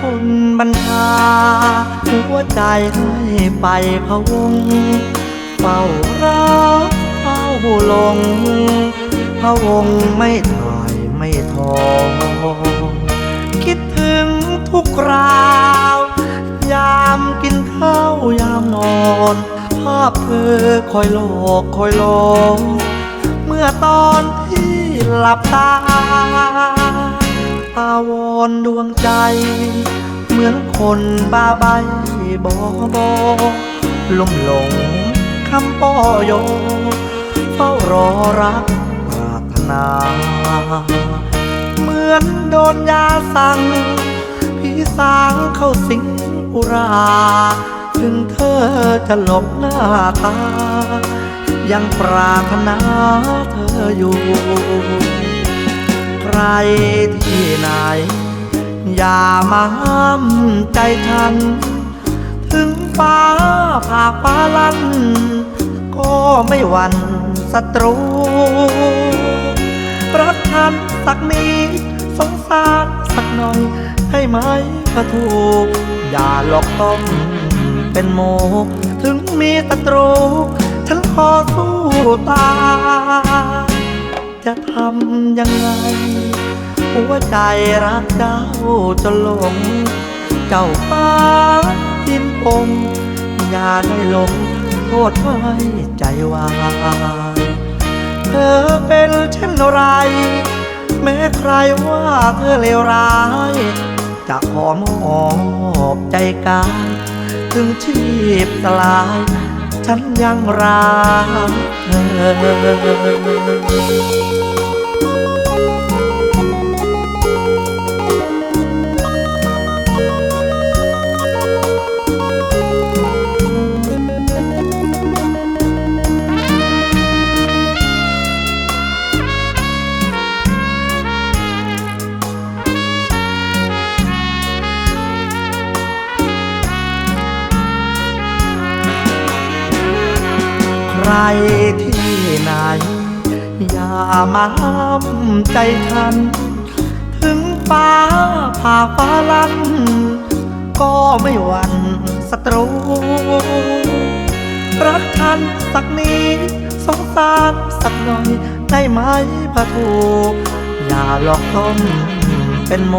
คนบัญชา หัวใจให้ไปพะวง เฝ้ารักเฝ้าลงพะวงไม่ถ่ายไม่ทอคิดถึงทุกราว ยามกินข้าวยามนอน ภาพเธอคอยหลอกคอยหลอกเมื่อตอนที่หลับตา ตาวอนดวงใจ เหมือนคนบ้าใบ บอบอลุ่มหลงคำป้อยอเฝ้ารอรักปรารถนา เหมือนโดนยาสั่งพี่สางเข้าสิงอุรา ถึงเธอจะหลบหน้าตา ยังปรารถนาเธออยู่ ใครที่ไหน อย่ามาห้ามใจฉัน ถึงฟ้าผ่าฟ้าลั่น ก็ไม่หวั่นศัตรูรักฉันสักนิดสงสารสักหน่อย ให้ไหมพระถูก อย่าหลอกต้มเป็นโมถึงมีศัตรู ฉันขอสู้ตายจะทำยังไง หัวใจรักเจ้าจนหลง เจ้าฟ้าทินปมอย่าได้หลงโทษไว้ใจวายเธอเป็นเช่นไร แม้ใครว่าเธอเลวร้าย จะขอมอบใจกายถึงชีพสลาย ฉันยังรักเธอ ใครที่ไหน อย่ามาห้ามใจฉัน ถึงฟ้าผ่าฟ้าลันก็ไม่หวั่นศัตรู รักฉันสักนิดสงสารสักหน่อยได้ไหมพระถูกอย่าหลอกต้นเป็นโม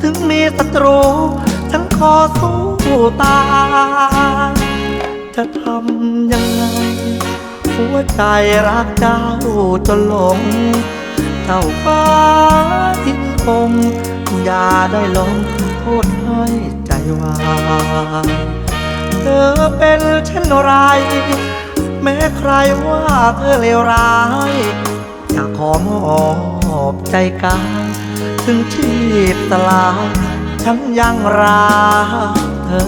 ถึงมีศัตรู ฉันขอสู้ตายจะทำยังไง หัวใจรักเจ้าจนหลง เจ้าฟ้าทิ้งคงอย่าได้หลงโทษให้ใจวายเธอเป็นเช่นไร แม้ใครว่าเธอเลวร้ายอยากขอมอบใจกายถึงชีพสลายฉันยังรักเธอ